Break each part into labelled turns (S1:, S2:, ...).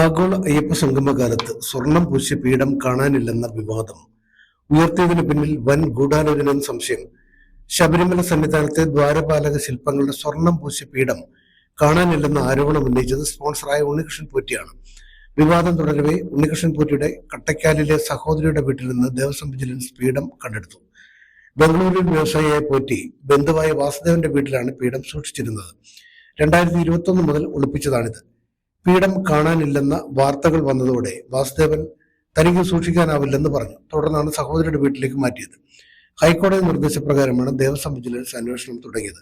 S1: ആഗോള അയ്യപ്പ സംഗമകാലത്ത് സ്വർണം പൂശിയ പീഠം കാണാനില്ലെന്ന വിവാദം ഉയർത്തിയതിന് പിന്നിൽ വൻ ഗൂഢാലോചന സംശയം. ശബരിമല സന്നിധാനത്തെ ദ്വാരപാലക ശില്പങ്ങളുടെ സ്വർണം പൂശിയ പീഠം കാണാനില്ലെന്ന ആരോപണം ഉന്നയിച്ചത് സ്പോൺസറായ ഉണ്ണികൃഷ്ണൻ പൂറ്റിയാണ്. വിവാദം തുടരവെ ഉണ്ണികൃഷ്ണൻ പൂറ്റിയുടെ കട്ടക്കാലിലെ സഹോദരിയുടെ വീട്ടിൽ നിന്ന് ദേവസ്വം വിജിലൻസ് പീഠം കണ്ടെടുത്തു. ബംഗളൂരിൽ വ്യവസായിയായ പോറ്റി ബന്ധുവായ വാസുദേവന്റെ വീട്ടിലാണ് പീഠം സൂക്ഷിച്ചിരുന്നത്. രണ്ടായിരത്തി ഇരുപത്തൊന്ന് മുതൽ ഒളിപ്പിച്ചതാണിത്. പീഠം കാണാനില്ലെന്ന വാർത്തകൾ വന്നതോടെ വാസുദേവൻ തനിക്ക് സൂക്ഷിക്കാനാവില്ലെന്ന് പറഞ്ഞു. തുടർന്നാണ് സഹോദരിയുടെ വീട്ടിലേക്ക് മാറ്റിയത്. ഹൈക്കോടതി നിർദ്ദേശപ്രകാരമാണ് ദേവസ്വം വിജിലൻസ് അന്വേഷണം തുടങ്ങിയത്.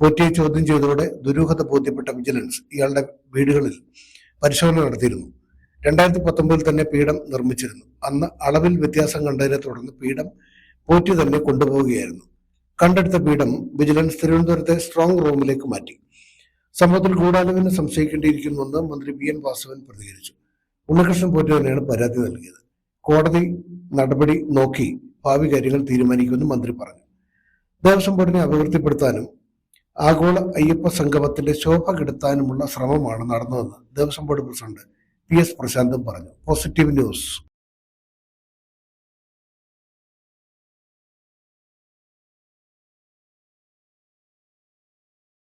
S1: പോറ്റിയെ ചോദ്യം ചെയ്തതോടെ ദുരൂഹത ബോധ്യപ്പെട്ട വിജിലൻസ് ഇയാളുടെ വീടുകളിൽ പരിശോധന നടത്തിയിരുന്നു. രണ്ടായിരത്തി പത്തൊമ്പതിൽ തന്നെ പീഠം നിർമ്മിച്ചിരുന്നു. അന്ന് അളവിൽ വ്യത്യാസം കണ്ടതിനെ തുടർന്ന് പീഠം പോറ്റി തന്നെ കൊണ്ടുപോവുകയായിരുന്നു. കണ്ടെടുത്ത പീഠം വിജിലൻസ് തിരുവനന്തപുരത്തെ സ്ട്രോങ് റൂമിലേക്ക് മാറ്റി. സംഭവത്തിൽ ഗൂഢാലോചന സംശയിക്കേണ്ടിയിരിക്കുന്നുവെന്ന് മന്ത്രി വി എൻ വാസവൻ പ്രതികരിച്ചു. ഉണ്ണികൃഷ്ണൻ പോറ്റി തന്നെയാണ് പരാതി നൽകിയത്. കോടതി നടപടി നോക്കി ഭാവി കാര്യങ്ങൾ തീരുമാനിക്കുമെന്ന് മന്ത്രി പറഞ്ഞു. ദേവസ്വം ബോർഡിനെ അപകീർത്തിപ്പെടുത്താനും ആഗോള അയ്യപ്പ സംഗമത്തിന്റെ ശോഭ കെടുത്താനുമുള്ള ശ്രമമാണ് നടന്നതെന്ന് Devaswom board president P S പ്രശാന്തും പറഞ്ഞു. Positive news.